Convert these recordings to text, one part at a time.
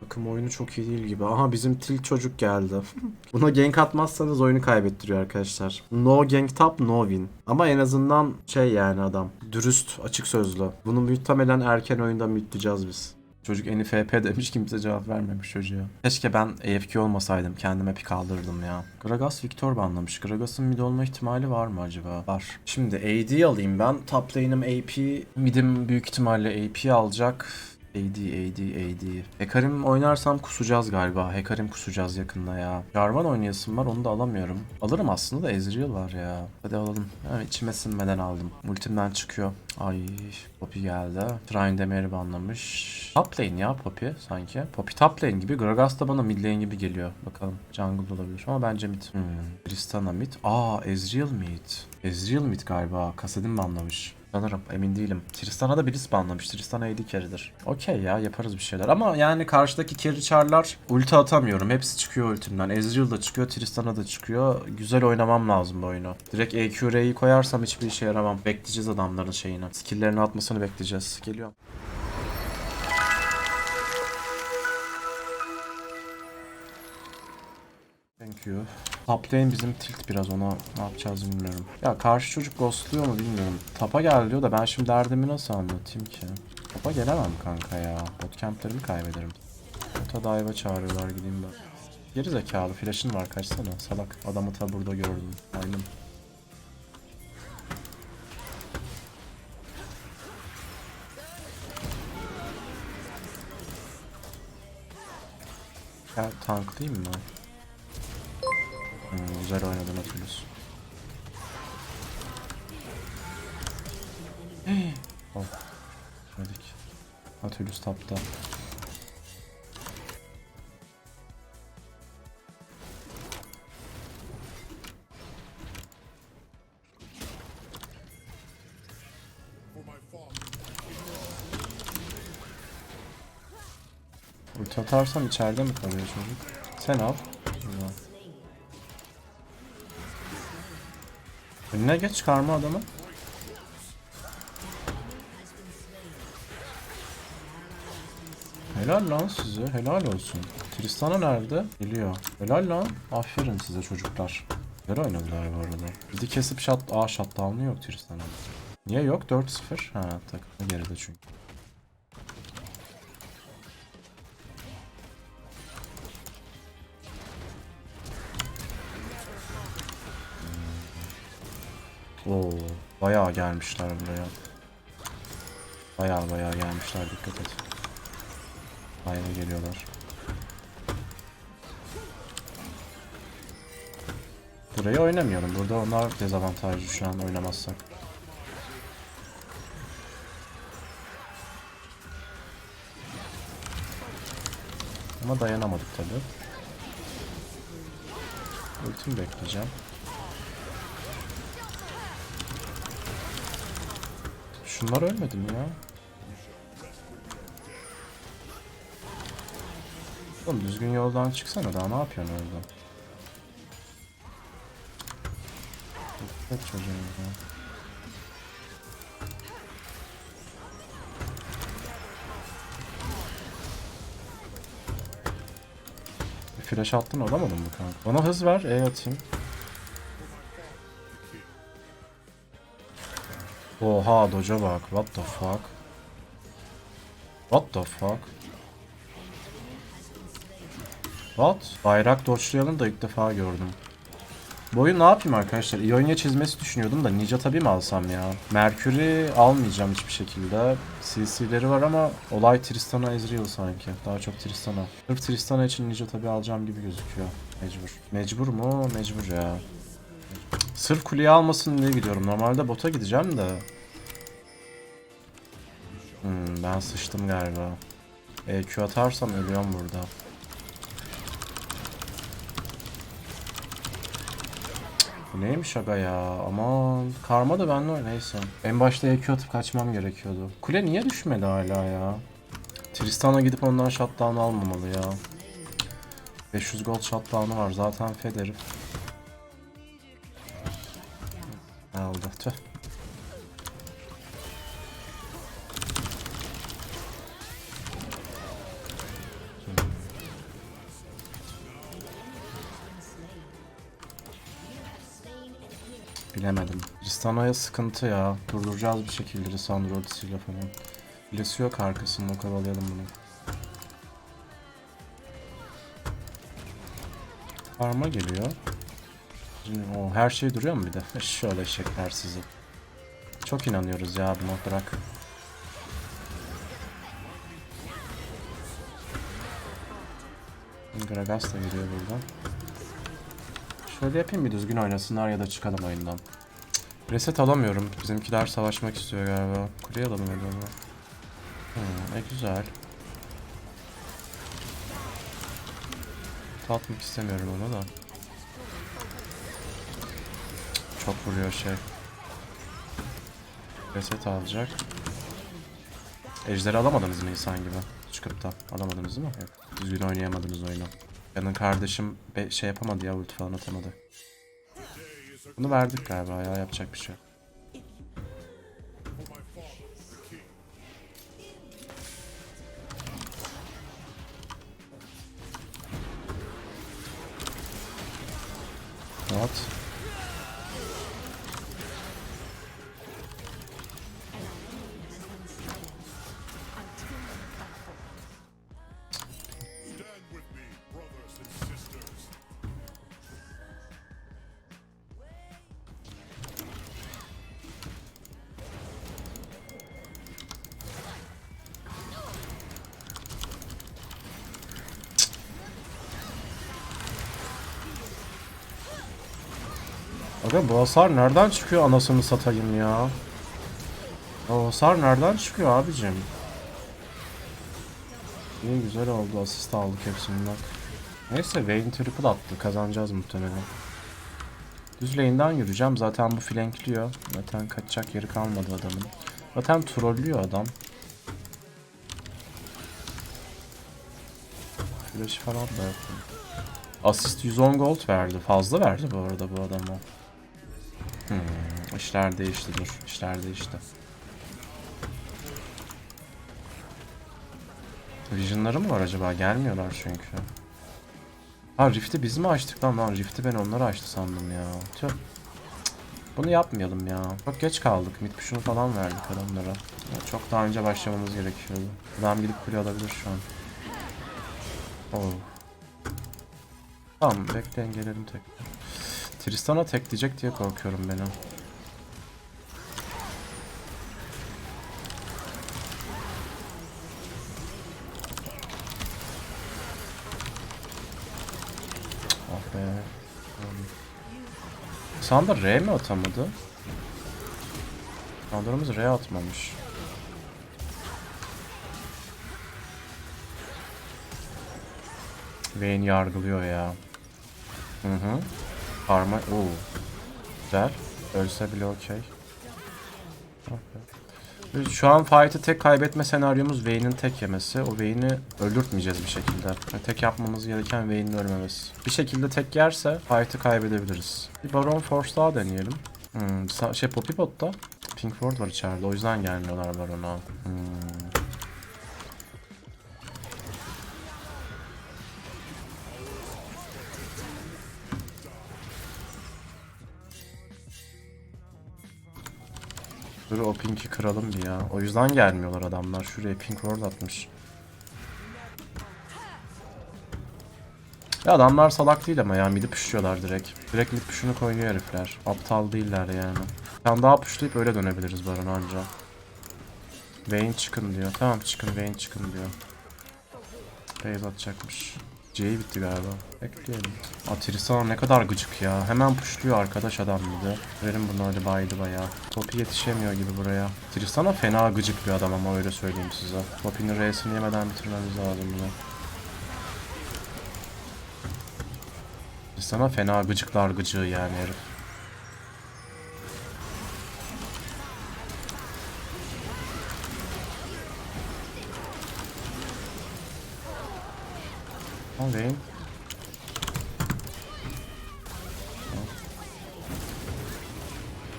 Takım oyunu çok iyi değil gibi. Aha bizim tilt çocuk geldi. Buna gank atmazsanız oyunu kaybettiriyor arkadaşlar. No gank top no win. Ama en azından şey yani adam. Dürüst, açık sözlü. Bunu muhtemelen erken oyunda mütleyeceğiz biz. Çocuk NFP demiş kimse cevap vermemiş çocuğa. Keşke ben AFK olmasaydım kendime pik kaldırırdım ya. Gragas Victor banlamış. Gragas'ın mid olma ihtimali var mı acaba? Var. Şimdi AD alayım ben. Top lane'im AP. Mid'im büyük ihtimalle AP alacak. AD, AD, AD. Hekarim oynarsam kusacağız galiba. Hekarim kusacağız yakında ya. Jarvan oynayasım var onu da alamıyorum. Alırım aslında da Ezreal var ya. Hadi alalım. Yani içime sinmeden aldım. Ultimden çıkıyor. Ay Poppy geldi. Trine Demir'i banlamış. Top lane ya Poppy sanki. Poppy top lane gibi. Gragas da bana mid lane gibi geliyor. Bakalım jungle olabilir ama bence mid. Hmm. Tristana mid. Aa Ezreal mid. Ezreal mid galiba. Kasedin banlamış. Sanırım emin değilim. Tristan'a da birisi banlamış. Tristana AD carry'dir. Okey ya yaparız bir şeyler. Ama yani karşıdaki carry char'lar ulti atamıyorum. Hepsi çıkıyor ultimden. Ezreal da çıkıyor. Tristana da çıkıyor. Güzel oynamam lazım bu oyunu. Direkt EQR'yi koyarsam hiçbir işe yaramam. Bekleyeceğiz adamların şeyini. Skill'lerini atmasını bekleyeceğiz. Geliyor. Thank you. Top bizim tilt biraz ona ne yapacağız bilmiyorum. Ya karşı çocuk ghostluyor mu bilmiyorum. Tapa gel diyor da ben şimdi derdimi nasıl anlatayım ki? Tapa gelemem kanka ya. Bootcamp'lerimi kaybederim. Bota dive'a çağırıyorlar gideyim ben. Geri zekalı flash'ın var kaçsana salak. Adamı ta burada gördüm. Aynen. Ya tanklayayım mı? Hmm, güzel oynadın Atülüs. oh. Dedik. Atülüs tapta. Ulti atarsam içeride mi kalıyor çocuk? Sen al. Güzel. Önüne geç çıkarma adamı. Helal lan size, helal olsun. Tristana nerede? Geliyor. Helal lan. Aferin size çocuklar. Güzel oynadılar bu arada. Bizi kesip shot... Aa shutdown'u yok Tristana'nın. Niye yok? 4-0. Ha takımı geride çünkü. Oo, bayağı gelmişler buraya. Bayağı bayağı gelmişler dikkat et. Bayağı geliyorlar. Burayı oynamıyorum. Burada onlar dezavantajlı şu an oynamazsak. Ama dayanamadık tabi. Ultimi bekleyeceğim. Şunlar ölmedi mi ya? Oğlum düzgün yoldan çıksana daha ne yapıyorsun orada? Dikkat çocuğum ya. Flash attın olamadın mı kanka? Bana hız ver, E atayım. Oha doca bak. What the fuck? What the fuck? What? Bayrak dodge'layanı da ilk defa gördüm. Bu oyun ne yapayım arkadaşlar? İonya çizmesi düşünüyordum da Ninja tabi mi alsam ya? Mercury almayacağım hiçbir şekilde. CC'leri var ama olay Tristana Ezreal sanki. Daha çok Tristana. Sırf Tristana için Ninja tabi alacağım gibi gözüküyor. Mecbur. Mecbur mu? Mecbur ya. Sırf kuleyi almasın diye gidiyorum. Normalde bota gideceğim de. Hmm, ben sıçtım galiba. EQ atarsam ölüyorum burada. Bu neymiş aga ya? Aman. Karma da benle neyse. En başta EQ atıp kaçmam gerekiyordu. Kule niye düşmedi hala ya? Tristan'a gidip ondan shutdown almamalı ya. 500 gold shutdown'u var zaten fed Tüh. Bilemedim. Tristana'ya sıkıntı ya. Durduracağız bir şekilde Lisandro ultisiyle falan. Bilesi yok arkasında kovalayalım bunu. Parma geliyor. Şimdi o her şey duruyor mu bir de? Şöyle eşekler sizi. Çok inanıyoruz ya buna bırak. Gragas da geliyor buradan. Şöyle yapayım bir düzgün oynasınlar ya da çıkalım oyundan. Reset alamıyorum. Bizimkiler savaşmak istiyor galiba. Kuleye alalım acaba. Hmm, ne güzel. Tatmak istemiyorum onu da. Çok vuruyor şey. Reset alacak. Ejderi alamadınız mı insan gibi? Çıkıp da alamadınız değil mi? Yok. Düzgün oynayamadınız oyunu. Benim kardeşim şey yapamadı ya ulti falan atamadı. Bunu verdik galiba ya yapacak bir şey yok. What? Aga bu hasar nereden çıkıyor anasını satayım ya? O hasar nereden çıkıyor abicim? İyi güzel oldu asist aldık hepsinden. Neyse Vayne triple attı kazanacağız muhtemelen. Düz lane'den yürüyeceğim zaten bu flankliyor. Zaten kaçacak yeri kalmadı adamın. Zaten trollüyor adam. Flash falan da yaptım. Asist 110 gold verdi. Fazla verdi bu arada bu adama. Hmm, işler değişti dur. İşler değişti. Vision'ları mı var acaba? Gelmiyorlar çünkü. Ha Rift'i biz mi açtık lan? Lan Rift'i ben onları açtı sandım ya. Tüh. Bunu yapmayalım ya. Çok geç kaldık. Mid push'unu falan verdik adamlara. Çok daha önce başlamamız gerekiyordu. Adam gidip kule alabilir şu an. Oh. Tamam bekleyin gelelim tekrar. Tristan'a tek diyecek diye korkuyorum benim. Ah be. Sandra R mi atamadı? Sandra'mız R atmamış. Vayne yargılıyor ya. Hı hı. Parma... Oo. Güzel. Ölse bile okey. Şu an fight'ı tek kaybetme senaryomuz Vayne'in tek yemesi. O Vayne'i öldürtmeyeceğiz bir şekilde. Yani tek yapmamız gereken Vayne'in ölmemesi. Bir şekilde tek yerse fight'ı kaybedebiliriz. Bir Baron Force daha deneyelim. Hmm, şey Poppy Bot'ta Pink Ward var içeride. O yüzden gelmiyorlar Baron'a. Hmm. Dur o pink'i kıralım bir ya. O yüzden gelmiyorlar adamlar. Şuraya pink ward atmış. Ya adamlar salak değil ama ya midi pushluyorlar direkt. Direkt mid push'unu koyuyor herifler. Aptal değiller yani. Sen daha pushlayıp öyle dönebiliriz Baron anca. Vayne çıkın diyor. Tamam çıkın Vayne çıkın diyor. Base atacakmış. C'yi bitti galiba. Bekleyelim. Atirisa ne kadar gıcık ya. Hemen pushluyor arkadaş adam bir. Verin bunu öyle baydı bayağı. Poppy yetişemiyor gibi buraya. Tristana fena gıcık bir adam ama öyle söyleyeyim size. Poppy'nin R'sini yemeden bitirmemiz lazım bunu. Tristana fena gıcıklar gıcığı yani herif. Alayım.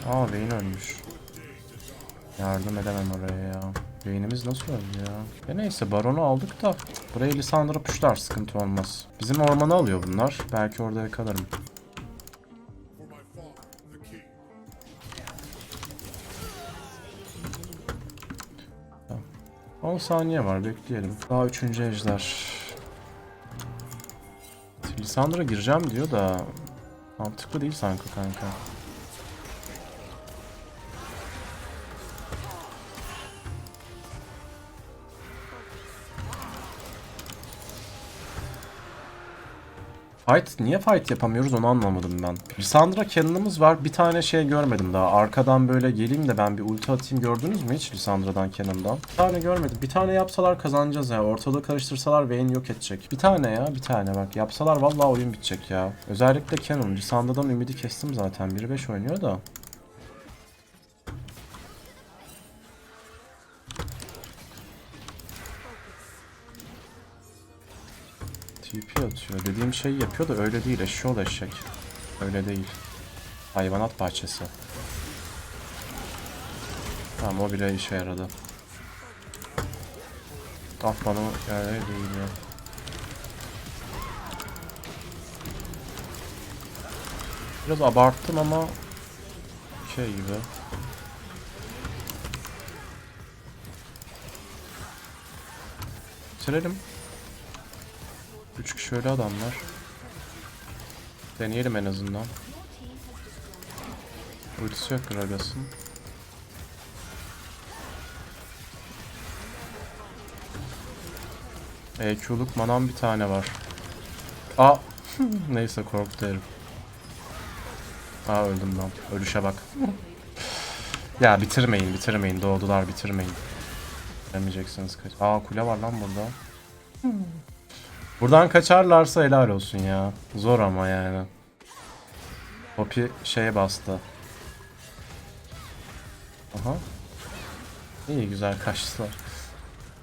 Aa Vayne ölmüş. Yardım edemem oraya ya. Vayne'imiz nasıl öldü ya? E neyse Baron'u aldık da buraya Lisandra puşlar sıkıntı olmaz. Bizim ormanı alıyor bunlar. Belki orada yakalarım. Tamam. 10 saniye var bekleyelim. Daha 3. ejder. Lisandra gireceğim diyor da mantıklı değil sanki kanka. Fight niye fight yapamıyoruz onu anlamadım ben. Lisandra Cannon'ımız var. Bir tane şey görmedim daha. Arkadan böyle geleyim de ben bir ulti atayım. Gördünüz mü hiç Lisandra'dan Cannon'dan? Bir tane görmedim. Bir tane yapsalar kazanacağız ya. Ortalığı karıştırsalar Vayne yok edecek. Bir tane ya bir tane bak. Yapsalar vallahi oyun bitecek ya. Özellikle Cannon. Lisandra'dan ümidi kestim zaten. 1-5 oynuyor da. TP atıyor. Dediğim şeyi yapıyor da öyle değil. Eşşoğlu eşek. Öyle değil. Hayvanat bahçesi. Tamam o bile işe yaradı. Bana öyle değil ya. Biraz abarttım ama şey gibi. Bitirelim. Üç kişi öyle adamlar. Deneyelim en azından. Ultisi yok Gragas'ın. EQ'luk manam bir tane var. Aa! Neyse korktu herif. Aa öldüm ben. Ölüşe bak. ya bitirmeyin bitirmeyin. Doğdular bitirmeyin. Bitiremeyeceksiniz. kaç- Aa kule var lan burada. Buradan kaçarlarsa helal olsun ya. Zor ama yani. Poppy şeye bastı. Aha. İyi güzel kaçtılar.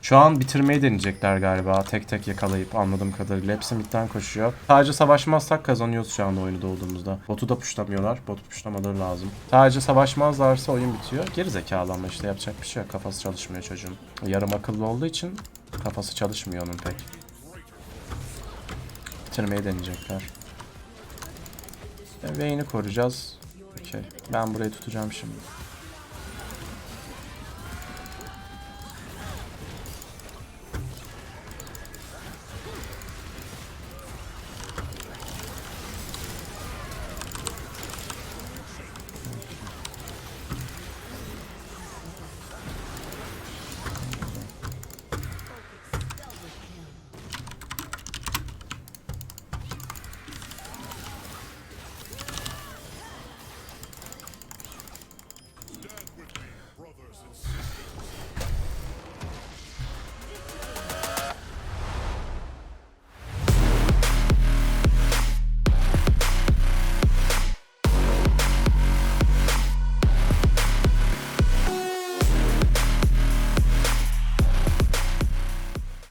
Şu an bitirmeyi deneyecekler galiba. Tek tek yakalayıp anladığım kadarıyla. Hepsi midden koşuyor. Sadece savaşmazsak kazanıyoruz şu anda oyunu doğduğumuzda. Botu da puşlamıyorlar. Botu puşlamaları lazım. Sadece savaşmazlarsa oyun bitiyor. Geri zekalı ama işte yapacak bir şey yok. Kafası çalışmıyor çocuğun. Yarım akıllı olduğu için kafası çalışmıyor onun pek. Bitirmeyi deneyecekler. E, Vayne'i koruyacağız. Okey. Ben burayı tutacağım şimdi.